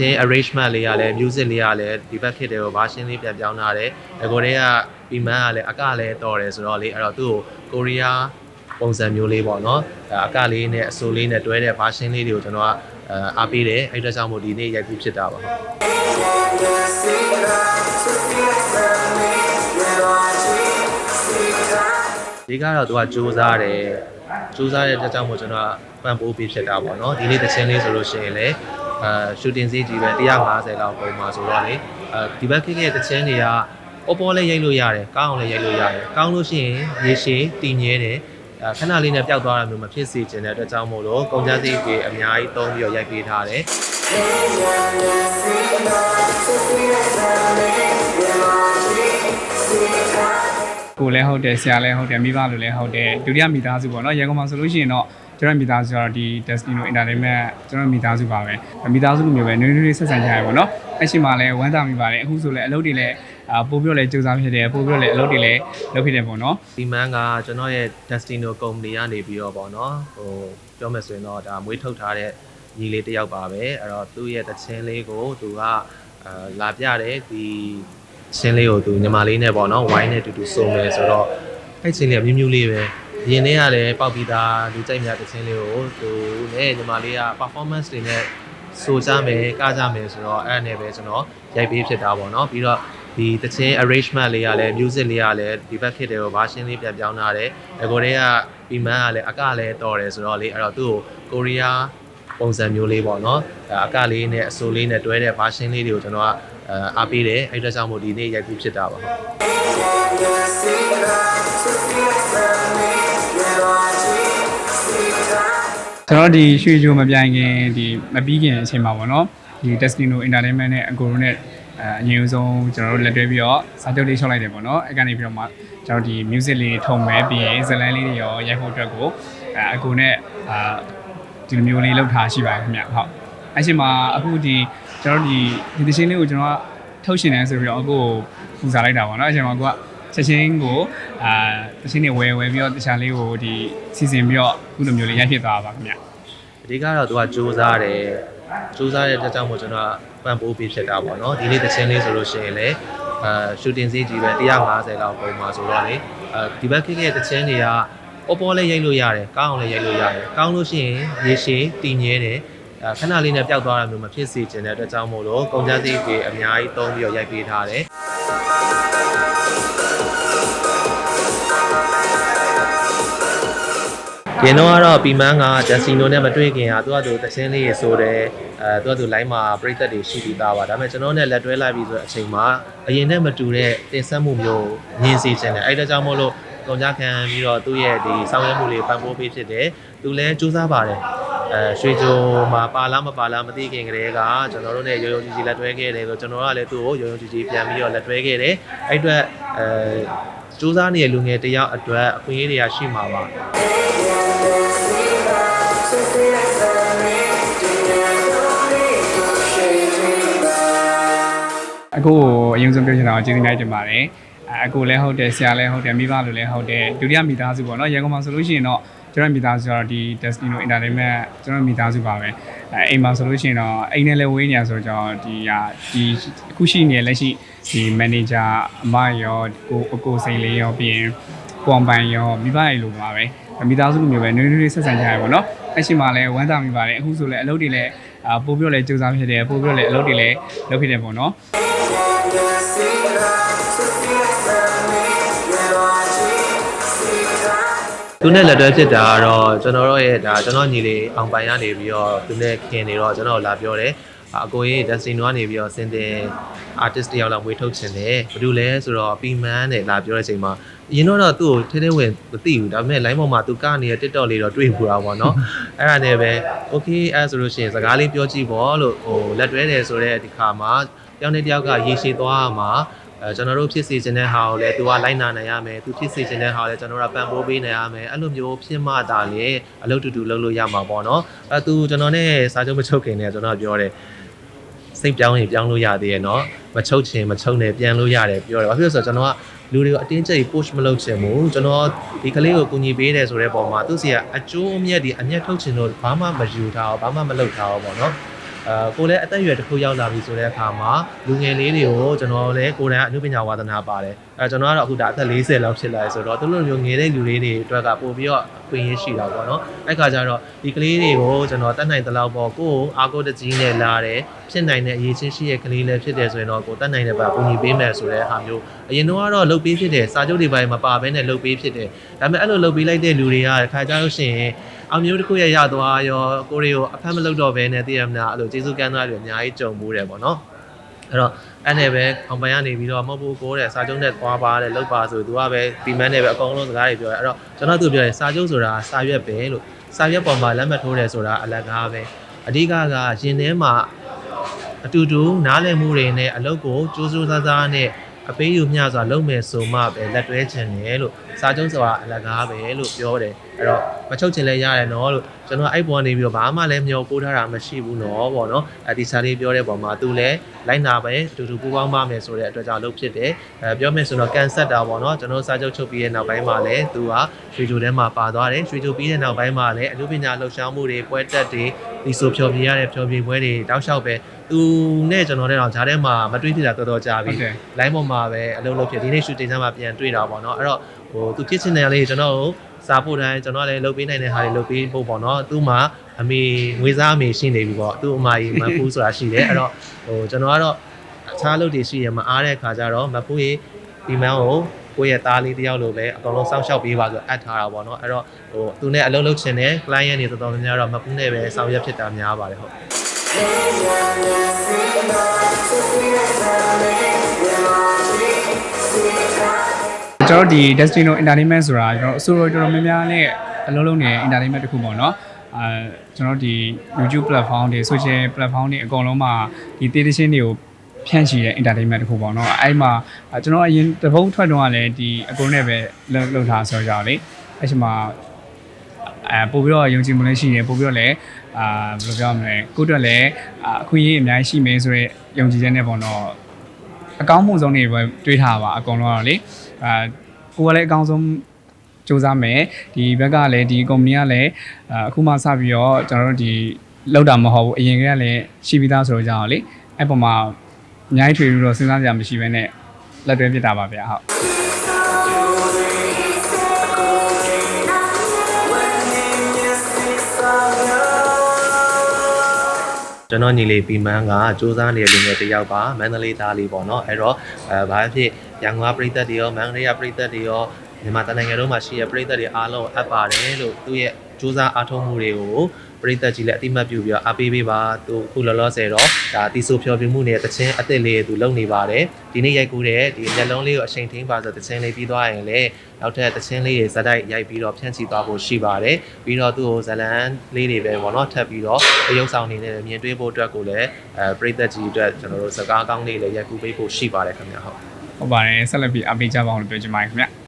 ချင်း arrangement လေးကလည်း music လေးကလည်းဒီဘက်ခေတ်တွေကို version လေးပြန်ပြောင်းထားတယ်။ဒါကိုတည်းကပီမန်ကလည်းအကလည်းတော်တယ်ဆိုတော့လေအဲ့တော့သူ့ကိုကိုရီးယားပုံစံမျိုးလေးပေါ့နော်။အကလေးနဲ့အဆိုလေးနဲ့တွဲတဲ့ version လေးတွေကိုကျွန်တော်ကအားပေးတယ်။အဲ့ဒါကြောင့်မို့ဒီနေ့ရိုက်ကူးဖြစ်တာပါဟုတ်။ဒီကတော့သူကစူးစားတယ်စူးစားတဲ့အတွက်ကြောင့်မို့ကျွန်တော်ကပန်ပိုးပေးဖြစ်တာပေါ့နော်ဒီနေ့တစ်ချင်းလေးဆိုလို့ရှိရင်လည်း အာရှူတင်စီးကြီးပဲ150လောက်ပုံမှာဆိုတော့လေအဲဒီဘက်ခေတ်ရဲ့တစ်ချင်းတွေကပေါ်ပေါ်လေးရိုက်လို့ရတယ်ကောင်းအောင်လည်းရိုက်လို့ရတယ်ကောင်းလို့ရှိရင်ရေရှည်တည်မြဲတယ်အဲခဏလေးနဲ့ပျောက်သွားတာမျိုးမဖြစ်စေချင်တဲ့အတွက်ကြောင့်မို့လို့ကုန်ကြမ်းစရိတ်တွေအများကြီးသုံးပြီးတော့ရိုက်ပေးထားတယ်ကိုလည်းဟုတ်တယ်ဆရာလည်းဟုတ်တယ်မိဘလိုလည်းဟုတ်တယ်ဒုတိယမိသားစုပေါ့နော်ရန်ကုန်မှာဆိုလို့ရှိရင်တော့ ကျွန်တော်မိသားစုကတော့ဒီ Destino Entertainment ကျွန်တော်မိသားစုပါပဲမိသားစုလိုမျိုးပဲနွေးနွေးလေးဆက်ဆံကြရပေါ့နော်အဲ့ရှိမှလည်းဝမ်းသာမိပါတယ်အခုဆိုလည်းအလုပ်တွေလည်းအာပို့ပြီးတော့လည်းစူးစမ်းဖြစ်တယ်ပို့ပြီးတော့လည်းအလုပ်တွေလည်းလုပ်ဖြစ်တယ်ပေါ့နော်ဒီမန်ကကျွန်တော်ရဲ့ Destino Company ကနေပြီးတော့ပေါ့နော်ဟိုပြောမယ်ဆိုရင်တော့ဒါမွေးထုတ်ထားတဲ့ညီလေးတစ်ယောက်ပါပဲအဲ့တော့သူ့ရဲ့တခြင်းလေးကိုသူကအာလာပြတယ်ဒီချင်းလေးကိုသူညီမလေးနဲ့ပေါ့နော်ဝိုင်းနဲ့တူတူစုံမယ်ဆိုတော့အဲ့ချင်းလေးကမြူးမြူးလေးပဲ ရင်ထဲကလည်းပေါက်ပြီးသားလူကြိုက်များတခြင်းလေးကိုသူနဲ့ညီမလေးက performance တွေနဲ့ဆိုကြမယ်ကကြမယ်ဆိုတော့အဲ့ဒါနဲ့ပဲကျွန်တော်ရိုက်ပေးဖြစ်တာပေါ့နော်ပြီးတော့ဒီတခြင်း arrangement လေးကလည်း music လေးကလည်းဒီဘက်ခေတ်တွေကို version လေးပြန်ပြောင်းထားတယ်ဒါကိုတည်းကပီမန်ကလည်းအကလည်းတော်တယ်ဆိုတော့လေအဲ့တော့သူ့ကိုကိုရီးယား ပုံစံမျိုးလေးပေါ့နော်အကလေးနဲ့အဆိုလေးနဲ့တွဲတဲ့ version လေးတွေကိုကျွန်တော်ကအားပေးတယ်အဲ့ဒါကြောင့်မို့ဒီနေ့ရိုက်ကူးဖြစ်တာပါဟုတ်ကျွန်တော်ဒီရွှေချိုမပြိုင်ခင်ဒီမပြီးခင်အချိန်မှာပေါ့နော်ဒီ Destino Entertainment နဲ့အကိုတို့နဲ့အဲအငြင်းဆုံးကျွန်တော်တို့လက်တွဲပြီးတော့စာချုပ်လေးရှောက်လိုက်တယ်ပေါ့နော်အဲ့ကနေပြီးတော့မှကျွန်တော်ဒီ music လေးထုံမဲ့ပြီးရင်ဇလန်းလေးတွေရောရိုက်ဖို့အတွက်ကိုအဲအကိုနဲ့အာ ဒီလိုမျိုးလေးလှုပ်ထားရှိပါတယ်ခင်ဗျဟုတ်အဲ့ချိန်မှာအခုဒီကျွန်တော်တို့ဒီဒီသချင်းလေးကိုကျွန်တော်ကထုတ်ရှင်တယ်ဆိုပြီးတော့အကိုကိုပူဇော်လိုက်တာပေါ့နော်အဲ့ချိန်မှာကိုကချက်ချင်းကိုအာသချင်းတွေဝယ်ဝယ်ပြီးတော့တခြားလေးကိုဒီစီစဉ်ပြီးတော့အခုလိုမျိုးလေးရိုက်ဖြစ်သွားပါခင်ဗျအဓိကတော့သူကစူးစားတယ်စူးစားတဲ့အတွက်ကြောင့်မို့ကျွန်တော်ကပန်ပိုးပေးဖြစ်တာပေါ့နော်ဒီနေ့တစ်ချင်းလေးဆိုလို့ရှိရင်လည်းအာရှူတင်စီးကြီးပဲ150လောက်ပုံမှာဆိုတော့လေအဲဒီဘက်ခေတ်ရဲ့တစ်ချင်းတွေက ပေါ်ပေါ်လေးရိုက်လို့ရတယ်ကောင်းအောင်လည်းရိုက်လို့ရတယ်ကောင်းလို့ရှိရင်ရေရှည်တည်မြဲတယ်အဲခဏလေးနဲ့ပျောက်သွားတာမျိုးမဖြစ်စေချင်တဲ့အတွက်ကြောင့်မို့လို့ကုန်ကြမ်းစရိတ်တွေအများကြီးသုံးပြီးတော့ရိုက်ပေးထားတယ်ရင်တော့ကတော့ပီမန်ကဂျက်စီနိုနဲ့မတွေ့ခင်ကသူကသူတချင်းလေးရေဆိုတယ်အဲသူကသူ line မှာပြိသက်တွေရှိပြီးသားပါဒါပေမဲ့ကျွန်တော်နဲ့လက်တွဲလိုက်ပြီးဆိုတဲ့အချိန်မှာအရင်နဲ့မတူတဲ့တင်ဆက်မှုမျိုးညင်စီခြင်းတယ်အဲ့ဒါကြောင့်မို့လို့ ကုန်ကြခံပြီးတော့သူ့ရဲ့ဒီဆောင်ရွက်မှုလေးပံ့ပိုးပေးဖြစ်တယ်သူလည်းစူးစမ်းပါတယ်အဲရွှေကြိုမှာပါလားမပါလားမသိခင်ကတည်းကကျွန်တော်တို့နဲ့ရိုးရိုးကြီးကြီးလက်တွဲခဲ့တယ်ဆိုကျွန်တော်ကလည်းသူ့ကိုရိုးရိုးကြီးကြီးပြန်ပြီးတော့လက်တွဲခဲ့တယ်အဲ့အတွက်အဲစူးစမ်းနေတဲ့လူငယ်တယောက်အတွက်အခွင့်အရေးတွေကရှိမှာပါအကိုကိုအရင်ဆုံးပြောချင်တာကကျေးဇူးများတင်ပါတယ် အကိုလည်းဟုတ်တယ်ဆရာလည်းဟုတ်တယ်မိဘလိုလည်းဟုတ်တယ်ဒုတိယမိသားစုပေါ့နော်ရန်ကုန်မှာဆိုလို့ရှိရင်တော့ကျွန်တော်မိသားစုကတော့ဒီ Destino Entertainment ကျွန်တော်မိသားစုပါပဲအဲအိမ်မှာဆိုလို့ရှိရင်တော့အိမ်နဲ့လည်းဝေးနေရဆိုတော့ကျွန်တော်ဒီဟာဒီအခုရှိနေလက်ရှိဒီ manager အမရောကိုအကိုစိန်လေးရောပြီးရင်ပွန်ပိုင်ရောမိဘတွေလိုပါပဲမိသားစုလိုမျိုးပဲနွေးနွေးလေးဆက်ဆံကြရပါတော့အဲ့ရှိမှလည်းဝမ်းသာမိပါတယ်အခုဆိုလည်းအလုပ်တွေလည်းအာပို့ပြီးတော့လည်းစူးစမ်းဖြစ်တယ်ပို့ပြီးတော့လည်းအလုပ်တွေလည်းလုပ်ဖြစ်တယ်ပေါ့နော် သူနဲ့လက်တွဲဖြစ်တာကတော့ကျွန်တော်တို့ရဲ့ဒါကျွန်တော်ညီလေးအောင်ပိုင်ရနေပြီးတော့သူနဲ့ခင်နေတော့ကျွန်တော်လာပြောတယ်အကိုကြီး Destino ကနေပြီးတော့စင်တင် artist တယောက်လောက်မွေးထုတ်ချင်တယ်ဘာလို့လဲဆိုတော့ပီမန်နဲ့လာပြောတဲ့အချိန်မှာအရင်တော့သူ့ကိုထဲထဲဝင်မသိဘူးဒါပေမဲ့ line ပေါ်မှာသူကနေရ TikTok လေးတော့တွေ့ဘူးတာပေါ့နော်အဲ့ဒါနဲ့ပဲ okay အဲ့ဆိုလို့ရှိရင်စကားလေးပြောကြည့်ပေါ့လို့ဟိုလက်တွဲတယ်ဆိုတဲ့ဒီခါမှာတယောက်နဲ့တယောက်ကရေရှည်သွားမှာ အဲကျွန်တော်တို့ဖြစ်စေချင်တဲ့ဟာကိုလည်းသူကလိုက်နာနိုင်ရမယ်သူဖြစ်စေချင်တဲ့ဟာကိုလည်းကျွန်တော်တို့ကပံ့ပိုးပေးနိုင်ရမယ်အဲ့လိုမျိုးဖြစ်မှသာလေအလုပ်တူတူလုပ်လို့ရမှာပေါ့နော်အဲသူကျွန်တော်နဲ့စာချုပ်မချုပ်ခင်နဲ့ကျွန်တော်ကပြောတယ်စိတ်ပြောင်းရင်ပြောင်းလို့ရသေးရဲ့နော်မချုပ်ချင်မချုပ်နဲ့ပြန်လို့ရတယ်ပြောတယ်ဘာဖြစ်လို့လဲဆိုတော့ကျွန်တော်ကလူတွေကိုအတင်းကျပ် push မလုပ်ချင်ဘူးကျွန်တော်ဒီကလေးကိုကူညီပေးတယ်ဆိုတဲ့ပုံမှာသူစီကအကျိုးအမြတ်ဒီအမြတ်ထုတ်ချင်လို့ဘာမှမယူထားအောင်ဘာမှမလုပ်ထားအောင်ပေါ့နော် အဲကိုလည်းအသက်အရွယ်တစ်ခုရောက်လာပြီဆိုတဲ့အခါမှာလူငယ်လေးတွေကိုကျွန်တော်လည်းကိုယ်တိုင်အနုပညာဝါသနာပါတယ်အဲကျွန်တော်ကတော့အခုဒါအသက်40လောက်ဖြစ်လာပြီဆိုတော့သူတို့လိုမျိုးငယ်တဲ့လူလေးတွေအတွက်ကပို့ပြီးတော့အခွင့်အရေးရှိတာပေါ့နော်အဲ့ခါကျတော့ဒီကလေးတွေကိုကျွန်တော်တတ်နိုင်တဲ့လောက်ပေါ့ကိုယ်ကိုအားကိုးတကြီးနဲ့လာတယ်ဖြစ်နိုင်တဲ့အရေးချင်းရှိရဲ့ကလေးလည်းဖြစ်တယ်ဆိုရင်တော့ကိုယ်တတ်နိုင်တဲ့ဘက်ပူညီပေးမယ်ဆိုတဲ့ဟာမျိုးအရင်တော့ကတော့လှုပ်ပေးဖြစ်တယ်စာချုပ်တွေပိုင်းမပါဘဲနဲ့လှုပ်ပေးဖြစ်တယ်ဒါပေမဲ့အဲ့လိုလှုပ်ပေးလိုက်တဲ့လူတွေကခါကြလို့ရှိရင် အောင်မျိုးတစ်ခုရရသွားရောကိုရီကိုအဖက်မလုပ်တော့ဘဲနဲ့တည်ရမလားအဲ့လိုကျေးဇူးကမ်းသားတွေအများကြီးကြုံမှုတယ်ပေါ့နော်အဲ့တော့အဲ့နဲ့ပဲအောင်ပန်ကနေပြီးတော့မဟုတ်ဘူးကိုတဲ့စာချုပ်နဲ့သွားပါတဲ့လောက်ပါဆိုသူကပဲဒီမန်းနဲ့ပဲအကုန်လုံးစကားတွေပြောတယ်အဲ့တော့ကျွန်တော်သူပြောတယ်စာချုပ်ဆိုတာစာရွက်ပဲလို့စာရွက်ပေါ်မှာလက်မှတ်ထိုးတယ်ဆိုတာအလကားပဲအဓိကကရင်ထဲမှာအတူတူနားလည်မှုတွေနဲ့အလုပ်ကိုကြိုးစိုးစားစားနဲ့ အပေးယူမျှစွာလုပ်မယ်ဆိုမှပဲလက်တွဲချင်တယ်လို့စာချုပ်ဆိုတာအလကားပဲလို့ပြောတယ်အဲ့တော့မချုပ်ချင်လဲရတယ်နော်လို့ကျွန်တော်အဲ့ပေါ်နေပြီးတော့ဘာမှလည်းမျောပိုးထားတာမရှိဘူးနော်ပေါ့နော်အဲ့ဒီစာလေးပြောတဲ့ပုံမှာသူလည်းလိုက်နာပဲအတူတူပူးပေါင်းပါမယ်ဆိုတဲ့အတွက်ကြောင့်လုပ်ဖြစ်တယ်အဲပြောမယ်ဆိုတော့ကန်ဆက်တာပေါ့နော်ကျွန်တော်စာချုပ်ချုပ်ပြီးတဲ့နောက်ပိုင်းမှာလည်းသူကရွှေချိုထဲမှာပါသွားတယ်ရွှေချိုပြီးတဲ့နောက်ပိုင်းမှာလည်းအမှုပညာလှူရှားမှုတွေပွဲတက်တွေ ဒီဆိုဖြော်ပြရတဲ့ဖြော်ပြပွဲတွေတောက်လျှောက်ပဲသူနဲ့ကျွန်တော်နဲ့တော့ဂျားထဲမှာမတွေ့ဖြစ်တာတော်တော်ကြာပြီဟုတ်တယ်လိုင်းပေါ်မှာပဲအလုပ်လုပ်ဖြစ်ဒီနေ့ shooting ဆန်းမှာပြန်တွေ့တာပေါ့နော်အဲ့တော့ဟိုသူဖြစ်ချင်တဲ့လေးကျွန်တော်ကိုစာဖို့တိုင်းကျွန်တော်လည်းလုပ်ပေးနိုင်တဲ့ဟာတွေလုပ်ပေးဖို့ပေါ့နော်သူ့မှာအမေငွေစားအမေရှိနေပြီပေါ့သူ့အမကြီးမဖူးဆိုတာရှိတယ်အဲ့တော့ဟိုကျွန်တော်ကတော့အခြားလုပ်တွေရှိရမအားတဲ့ခါကျတော့မဖူးရေဒီမန်းကို ကိုယ့်ရဲ့သားလေးတယောက်လိုပဲအကောင်လုံးစောင့်ရှောက်ပေးပါဆိုအပ်ထားတာပေါ့နော်အဲ့တော့ဟိုသူနဲ့အလုပ်လုပ်ချင်တဲ့ client တွေတော်တော်များများတော့မဖူးနဲ့ပဲဆောင်ရွက်ဖြစ်တာများပါတယ်ဟုတ်ကျွန်တော်တို့ဒီ Destino Entertainment ဆိုတာကျွန်တော်အစိုးရတော်တော်များများနဲ့အလုံးလုံးနေတဲ့ entertainment တစ်ခုပေါ့နော်အာကျွန်တော်တို့ဒီ YouTube platform တွေ social platform တွေအကုန်လုံးမှာဒီ theater တွေကို ဖြန့်ချီတဲ့ entertainment တစ်ခုပေါ့နော်အဲ့မှာကျွန်တော်အရင်တပုတ်ထွက်တော့ကလည်းဒီအကုန်နဲ့ပဲလှုပ်လှုပ်ထားဆိုကြတော့လေအဲ့ချိန်မှာအဲပို့ပြီးတော့ယုံကြည်မှုလည်းရှိတယ်ပို့ပြီးတော့လည်းအာဘယ်လိုပြောရမလဲကိုယ့်အတွက်လည်းအာအခွင့်အရေးအများကြီးရှိမယ်ဆိုတော့ယုံကြည်ချက်နဲ့ပေါ့နော်အကောင်းမှုဆုံးတွေပဲတွေးထားပါအကုန်လုံးကတော့လေအာကိုကလည်းအကောင်းဆုံးစူးစမ်းမယ်ဒီဘက်ကလည်းဒီ company ကလည်းအာအခုမှစပြီးတော့ကျွန်တော်တို့ဒီလောက်တာမဟုတ်ဘူးအရင်ကလည်းရှိပြီးသားဆိုတော့ကြောင်းလေအဲ့ပေါ်မှာ အများကြီးထွေပြီးတော့စဉ်းစားကြမရှိဘဲနဲ့လက်တွဲပြစ်တာပါဗျာဟုတ်ကျွန်တော်ညီလေးပီမန်းကစူးစမ်းနေတဲ့လူငယ်တစ်ယောက်ပါမန္တလေးသားလေးပေါ့နော်အဲ့တော့အဲဘာဖြစ်ရန်ကုန်ကပြည်သက်တွေရောမန္တလေးကပြည်သက်တွေရော မြန်မာတိုင်းနိုင်ငံလုံးမှာရှိတဲ့ပြည်သက်တွေအားလုံးအပ်ပါတယ်လို့သူ့ရဲ့စူးစမ်းအားထုတ်မှုတွေကိုပြည်သက်ကြီးလည်းအတိမတ်ပြုပြီးတော့အားပေးပေးပါသူအခုလောလောဆယ်တော့ဒါတီဆိုဖြောပြမှုနဲ့တခြင်းအစ်စ်လေးသူလုပ်နေပါတယ်ဒီနေ့ရိုက်ကူးတဲ့ဒီမျက်လုံးလေးကိုအချိန်ထင်းပါဆိုတခြင်းလေးပြီးသွားရင်လည်းနောက်ထပ်တခြင်းလေးတွေဇက်တိုက်ရိုက်ပြီးတော့ဖြန့်ချီသွားဖို့ရှိပါတယ်ပြီးတော့သူ့ကိုဇလန်လေးတွေပဲပေါ့နော်ထပ်ပြီးတော့အယုံဆောင်နေနဲ့မြင်တွေ့ဖို့အတွက်ကိုလည်းအဲပြည်သက်ကြီးအတွက်ကျွန်တော်တို့စကားကောင်းလေးလည်းရိုက်ကူးပေးဖို့ရှိပါတယ်ခင်ဗျာဟုတ်ဟုတ်ပါတယ်ဆက်လက်ပြီးအပေးကြပါအောင်လို့ပြောချင်ပါတယ်ခင်ဗျ